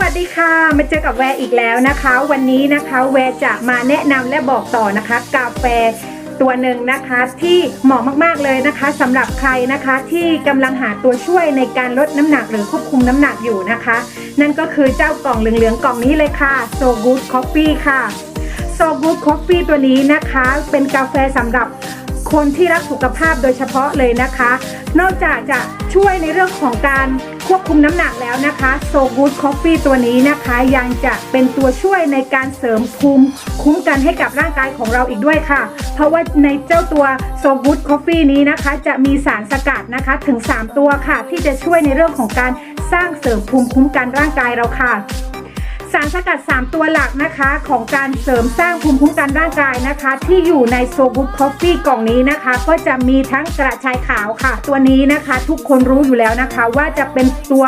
วัสดีค่ะ มาเจอกับแวร์อีกแล้วนะคะ วันนี้นะคะแวร์จะมาแนะนำและบอกต่อนะคะ กาแฟตัวหนึ่งนะคะที่เหมาะมากๆเลยนะคะสำหรับใครนะคะที่กำลังหาตัวช่วยในการลดน้ำหนักหรือควบคุมน้ำหนักอยู่นะคะ นั่นก็คือเจ้ากล่องเหลืองๆกล่องนี้เลยค่ะ So Good Coffee ค่ะ So Good Coffee ตัวนี้นะคะ เป็นกาแฟสำหรับ คนที่รักสุขภาพโดยเฉพาะเลยนะคะ นอกจากจะช่วยในเรื่องของการควบคุมน้ำหนักแล้วนะคะ So Good Coffee ตัวนี้นะคะ ยังจะเป็นตัวช่วยในการเสริมภูมิคุ้มกันให้กับร่างกายของเราอีกด้วยค่ะ เพราะว่าในเจ้าตัว So Good Coffee นี้นะคะ จะมีสารสกัดนะคะถึง 3 ตัวค่ะ ที่จะช่วยในเรื่องของการสร้างเสริมภูมิคุ้มกันร่างกายเราค่ะ สารสกัด 3 ตัวหลักนะคะ ของการเสริมสร้างภูมิคุ้มกันร่างกายนะคะ ที่อยู่ในโซบุ o คอฟฟี่กล่องนี้นะคะ ก็จะมีทั้งกระชายขาวค่ะ ตัวนี้นะคะ ทุกคนรู้อยู่แล้วนะคะ ว่าจะเป็นตัว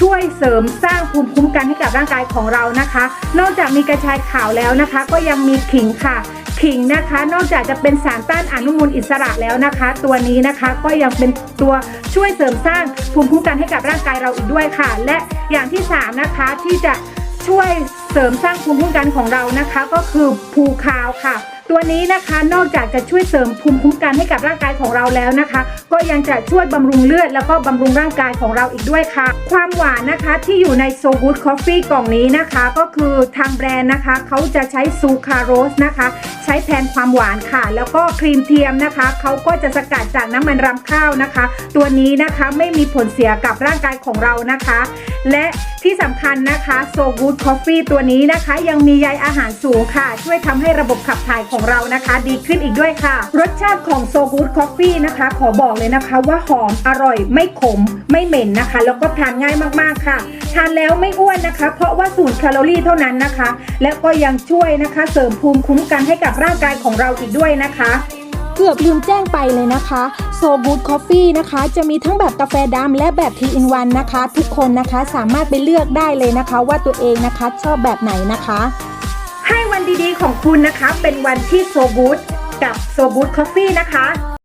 ช่วยเสริมสร้างภูมิคุ้มกันให้กับร่างกายของเรานะคะ นอกจากมีกระชายขาวแล้วนะคะ ก็ยังมีขิงค่ะขิงนะคะ นอกจากจะเป็นสารต้านอนุมูลอิสระแล้วนะคะ ตัวนี้นะคะก็ยังเป็นตัวช่วยเสริมสร้างภูมิคุ้มกันให้กับร่างกายเราอีกด้วยค่ะ และอย่างที่สามนะคะที่จะ ช่วยเสริมสร้างภูมิคุ้มกันของเรานะคะ ก็คือภูคาวค่ะ ตัวนี้นะคะนอกจากจะช่วยเสริมภูมิคุ้มกันให้กับร่างกายของเราแล้วนะคะ ก็ยังจะช่วยบำรุงเลือด แล้วก็บำรุงร่างกายของเราอีกด้วยค่ะ ความหวานนะคะที่อยู่ใน So Good Coffee กล่องนี้นะคะ ก็คือทางแบรนด์นะคะเขาจะใช้ซูคราโรสนะคะ ใช้แทนความหวานค่ะ แล้วก็ครีมเทียมนะคะเขาก็จะสกัดจากน้ำมันรำข้าวนะคะ ตัวนี้นะคะไม่มีผลเสียกับร่างกายของเรานะคะ และที่สำคัญนะคะ So Good Coffee ตัวนี้นะคะ ยังมีใยอาหารสูงค่ะ ช่วยทำให้ระบบขับถ่ายของเรานะคะ ดีขึ้นอีกด้วยค่ะ รสชาติของ So Good Coffee นะคะ ขอบอกเลยนะคะ ว่าหอมอร่อยไม่ขมไม่เหม็นนะคะ แล้วก็ทานง่ายมากๆค่ะ ทานแล้วไม่อ้วนนะคะ เพราะว่าสูตรแคลอรี่เท่านั้นนะคะ และก็ยังช่วยนะคะ เสริมภูมิคุ้มกันให้กับร่างกายของเราอีกด้วยนะคะ เกือบลืมแจ้งไปเลยนะคะโซบูดคอฟฟี่นะคะ จะมีทั้งแบบกาแฟดำและแบบทีอินวันนะคะ ทุกคนนะคะสามารถไปเลือกได้เลยนะคะ ว่าตัวเองนะคะชอบแบบไหนนะคะ ให้วันดีๆของคุณนะคะ เป็นวันที่โซบูดกับโซบูดคอฟฟี่นะคะ